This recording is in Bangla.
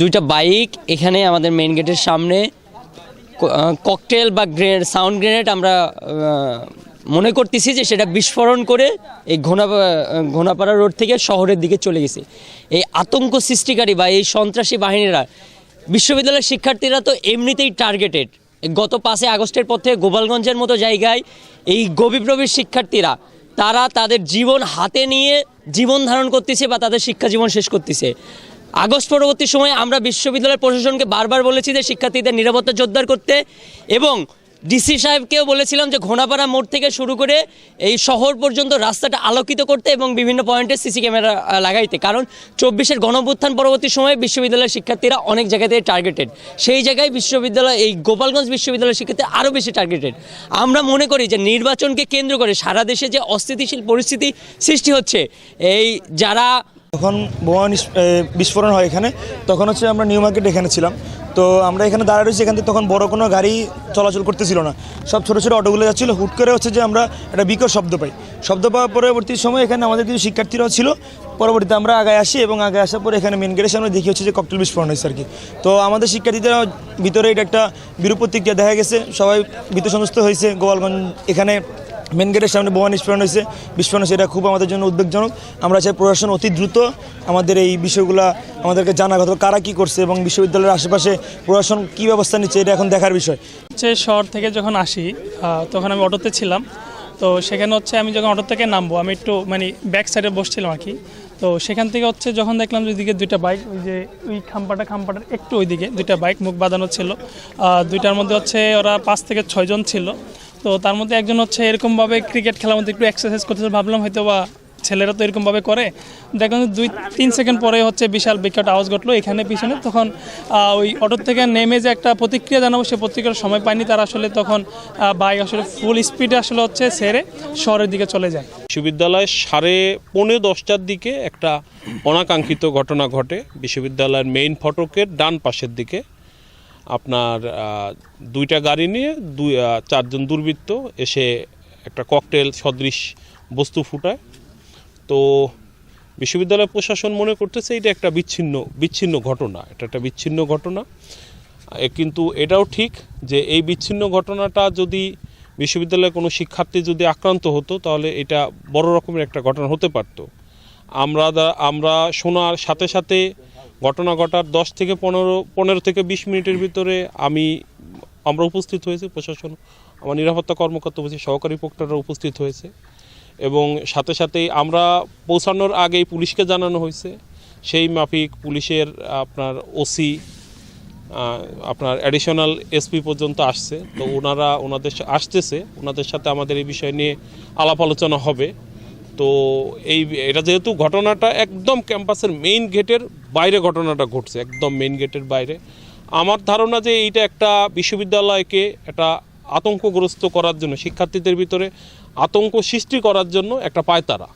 দুইটা বাইক, এখানে আমাদের মেইন গেটের সামনে। ককটেল বা গ্রেনেড সাউন্ড গ্রেনেড আমরা মনে করতেছি যে সেটা বিস্ফোরণ করে এই ঘোনা ঘোনাপাড়া রোড থেকে শহরের দিকে চলে গেছে। এই আতঙ্ক সৃষ্টিকারী বা এই সন্ত্রাসী বাহিনীরা, বিশ্ববিদ্যালয়ের শিক্ষার্থীরা তো এমনিতেই টার্গেটেড গত পাঁচই আগস্টের পর থেকে গোপালগঞ্জের মতো জায়গায় এই গবিপ্রবীর শিক্ষার্থীরা তারা তাদের জীবন হাতে নিয়ে জীবন ধারণ করতেছে বা তাদের শিক্ষা জীবন শেষ করতেছে। আগস্ট পরবর্তী সময়ে আমরা বিশ্ববিদ্যালয় প্রশাসনকে বারবার বলেছি যে শিক্ষার্থীদের নিরাপত্তা জোরদার করতে এবং ডিসি সাহেবকেও বলেছিলাম যে ঘোনাপাড়া মোড় থেকে শুরু করে এই শহর পর্যন্ত রাস্তাটা আলোকিত করতে এবং বিভিন্ন পয়েন্টে সিসি ক্যামেরা লাগাইতে। কারণ চব্বিশের গণভ্যুত্থান পরবর্তী সময়ে বিশ্ববিদ্যালয়ের শিক্ষার্থীরা অনেক জায়গাতে টার্গেটেড সেই জায়গায় বিশ্ববিদ্যালয়, এই গোপালগঞ্জ বিশ্ববিদ্যালয়ের শিক্ষার্থী আরও বেশি টার্গেটেড আমরা মনে করি যে নির্বাচনকে কেন্দ্র করে সারা দেশে যে অস্থিতিশীল পরিস্থিতি সৃষ্টি হচ্ছে, এই যারা তখন বোমা বিস্ফোরণ হয় এখানে, তখন হচ্ছে আমরা নিউ মার্কেট এখানে ছিলাম। তো আমরা এখানে দাঁড়ায় রয়েছি, এখান থেকে তখন বড় কোনো গাড়ি চলাচল করতেছিল না। সব ছোটো ছোটো অটোগুলো যাচ্ছিল, হুট করে হচ্ছে যে আমরা একটা বিকট শব্দ পাই। শব্দ পাওয়ার পরবর্তী সময় এখানে আমাদের কিছু শিক্ষার্থীরাও ছিল। পরবর্তীতে আমরা আগে আসি এবং আগে আসার পরে এখানে মেন গেটের সামনে দেখি হচ্ছে যে ককটেল বিস্ফোরণ হয়েছে আর কি তো আমাদের শিক্ষার্থীদের ভিতরে এটা একটা বিরূপ প্রতিক্রিয়া দেখা গেছে। সবাই ভীত হয়েছে। গোপালগঞ্জ এখানে মেন গেটের সামনে বোমা নিষ্ফোরণ হয়েছে। বিস্ফোরণ এটা খুব আমাদের জন্য উদ্বেগজনক। আমরা চাই প্রশাসন অতি দ্রুত আমাদের এই বিষয়গুলো আমাদেরকে জানা কথা কারা কী করছে এবং বিশ্ববিদ্যালয়ের আশেপাশে প্রশাসন কী ব্যবস্থা নিচ্ছে, এটা এখন দেখার বিষয়। হচ্ছে শহর থেকে যখন আসি তখন আমি অটোতে ছিলাম। তো সেখানে হচ্ছে আমি যখন অটো থেকে নামবো, আমি একটু মানে ব্যাক সাইডে বসছিলাম আর কি। তো সেখান থেকে হচ্ছে যখন দেখলাম যে দুইটা বাইক ওই যে ওই খাম্পাটা, খাম্পাটার একটু ওইদিকে দুইটা বাইক মুখ বাঁধানো ছিল। দুইটার মধ্যে হচ্ছে ওরা পাঁচ থেকে ছয়জন ছিল। তো তার মধ্যে একজন হচ্ছে এরকমভাবে ক্রিকেট খেলার মধ্যে একটু এক্সারসাইজ করতেছে, ভাবলাম হয়তো বা ছেলেরা তো এরকমভাবে করে। যে দুই, তিন সেকেন্ড পরে হচ্ছে বিশাল বিকট আওয়াজ ঘটলো এখানে পিছনে। তখন ওই অটোর থেকে নেমে যে একটা প্রতিক্রিয়া জানাব, সে প্রতিক্রিয়ার সময় পায়নি তারা আসলে তখন বাইক আসলে ফুল স্পিডে আসলে হচ্ছে সেরে শহরের দিকে চলে যায়। বিশ্ববিদ্যালয় সাড়ে পৌনে দশটার দিকে একটা অনাকাঙ্ক্ষিত ঘটনা ঘটে। বিশ্ববিদ্যালয়ের মেইন ফটকের ডান পাশের দিকে। আপনার দুইটা গাড়ি নিয়ে দুই চারজন দুর্বৃত্ত এসে একটা ককটেল সদৃশ বস্তু ফুটায়। তো বিশ্ববিদ্যালয় প্রশাসন মনে করতেছে এটা একটা বিচ্ছিন্ন বিচ্ছিন্ন ঘটনা, এটা একটা বিচ্ছিন্ন ঘটনা। কিন্তু এটাও ঠিক যে এই বিচ্ছিন্ন ঘটনাটা যদি বিশ্ববিদ্যালয়ে কোনো শিক্ষার্থী যদি আক্রান্ত হতো, তাহলে এটা বড় রকমের একটা ঘটনা হতে পারত। আমরা আমরা শোনার সাথে সাথে ঘটনা ঘটার দশ থেকে পনেরো পনেরো থেকে বিশ মিনিটের ভিতরে আমি, আমরা উপস্থিত হয়েছি, প্রশাসন, আমার নিরাপত্তা কর্মকর্তা উপস্থিত সহকারী প্রক্টররা উপস্থিত হয়েছে। এবং সাথে সাথেই আমরা পৌঁছানোর আগেই পুলিশকে জানানো হয়েছে, সেই মাফিক পুলিশের আপনার ওসি আপনার অ্যাডিশনাল এসপি পর্যন্ত আসছে। তো ওনারা, ওনাদের আসতেছে। ওনাদের সাথে আমাদের এই বিষয় নিয়ে আলাপ আলোচনা হবে। তো এই, এটা যেহেতু ঘটনাটা একদম ক্যাম্পাসের মেইন গেটের বাইরে ঘটনাটা ঘটছে, একদম মেইন গেটের বাইরে। আমার ধারণা যে এইটা একটা বিশ্ববিদ্যালয়কে একটা আতঙ্কগ্রস্ত করার জন্য, শিক্ষার্থীদের ভিতরে আতঙ্ক সৃষ্টি করার জন্য একটা পায়তারা।